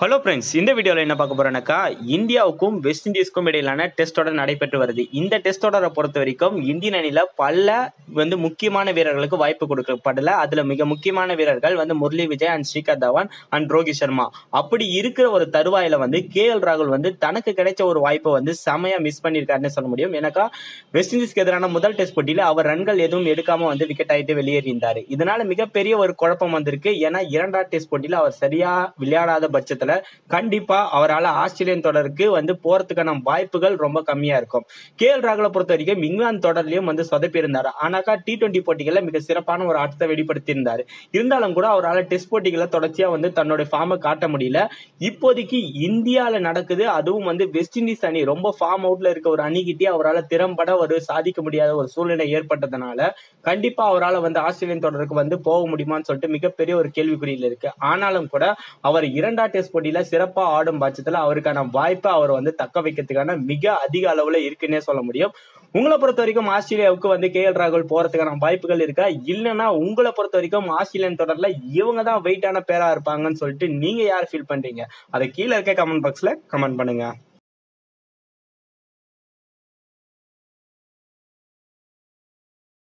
Hello friends இந்த வீடியோவில் என்ன பார்க்க போறோம்னாக்கா இந்தியாவுக்கும் வெஸ்ட் இண்டீஸ்க்கும் இடையிலான டெஸ்ட் தொடர் நடைபெற்று வருது. இந்த டெஸ்ட் தொடரை பொறுத்த வரைக்கும் இந்தியன் அணியில் பல வந்து முக்கியமான வீரர்களுக்கு வாய்ப்பு கொடுக்கப்படல. அதில் மிக முக்கியமான வீரர்கள் வந்து முரளி விஜய் அண்ட் ஸ்ரீகாந்த் தவான் அண்ட் ரோஹித் சர்மா. அப்படி இருக்கிற ஒரு தருவாயில வந்து கே எல் ராகுல் வந்து தனக்கு கிடைச்ச ஒரு வாய்ப்பை வந்து செமையா மிஸ் பண்ணியிருக்காருன்னு சொல்ல முடியும். ஏன்னாக்கா வெஸ்ட் இண்டீஸ்க்கு எதிரான முதல் டெஸ்ட் போட்டியில் அவர் ரன்கள் எதுவும் எடுக்காமல் வந்து விக்கெட் ஆகிட்டு வெளியேறியிருந்தார். இதனால் மிகப்பெரிய ஒரு குழப்பம் வந்திருக்கு. ஏன்னா இரண்டாம் டெஸ்ட் போட்டியில் அவர் சரியாக விளையாடாத பட்சத்தில் இருக்கிறதுனால கண்டிப்பா அவரால் ஆஸ்திரேலியன் தொடருக்கு வந்து போறதுக்கான வாய்ப்புகள் ரொம்ப கம்மியா இருக்கும். கே எல் ராகுலை பொறுத்த வரைக்கும் இங்கிலாந்து தொடர்லயும் வந்து சொதப்பி இருந்தாரு ஆனாக்கா டி டுவெண்டி போட்டிகள்ல மிக சிறப்பான ஒரு ஆட்டத்தை வெளிப்படுத்தி இருந்தாரு இருந்தாலும் கூட அவரால் டெஸ்ட் போட்டிகளை தொடர்ச்சியா வந்து தன்னுடைய ஃபார்மை காட்ட முடியல. இப்போதைக்கு இந்தியால நடக்குது. அதுவும் வந்து வெஸ்ட் இண்டீஸ் அணி ரொம்ப ஃபார்ம் அவுட்ல இருக்க ஒரு அணிகிட்டே அவரால் திறம்பட ஒரு சாதிக்க முடியாத ஒரு சூழ்நிலை ஏற்பட்டதுனால கண்டிப்பா அவரால் வந்து ஆஸ்திரேலியன் தொடருக்கு வந்து போக முடியுமான்னு சொல்லிட்டு மிகப்பெரிய ஒரு கேள்விக்குறியில் இருக்கு. ஆனாலும் கூட அவர் இரண்டா டெஸ்ட் போட்டியில சிறப்பா ஆடும் பட்சத்துல அவருக்கான வாய்ப்பை அவர் வந்து தக்க வைக்கிறதுக்கான மிக அதிக அளவுல இருக்குன்னே சொல்ல முடியும். உங்களை பொறுத்த வரைக்கும் ஆஸ்திரேலியாவுக்கு வந்து கே எல் ராகுல் போறதுக்கான வாய்ப்புகள் இருக்கா? இல்லைன்னா உங்களை பொறுத்த வரைக்கும் ஆஸ்திரேலியன் தொடர்ல இவங்க தான் வெயிட்டான பேரா இருப்பாங்கன்னு சொல்லிட்டு நீங்க யார் ஃபீல் பண்றீங்க? அதை கீழே இருக்க கமெண்ட் பாக்ஸ்ல கமெண்ட் பண்ணுங்க.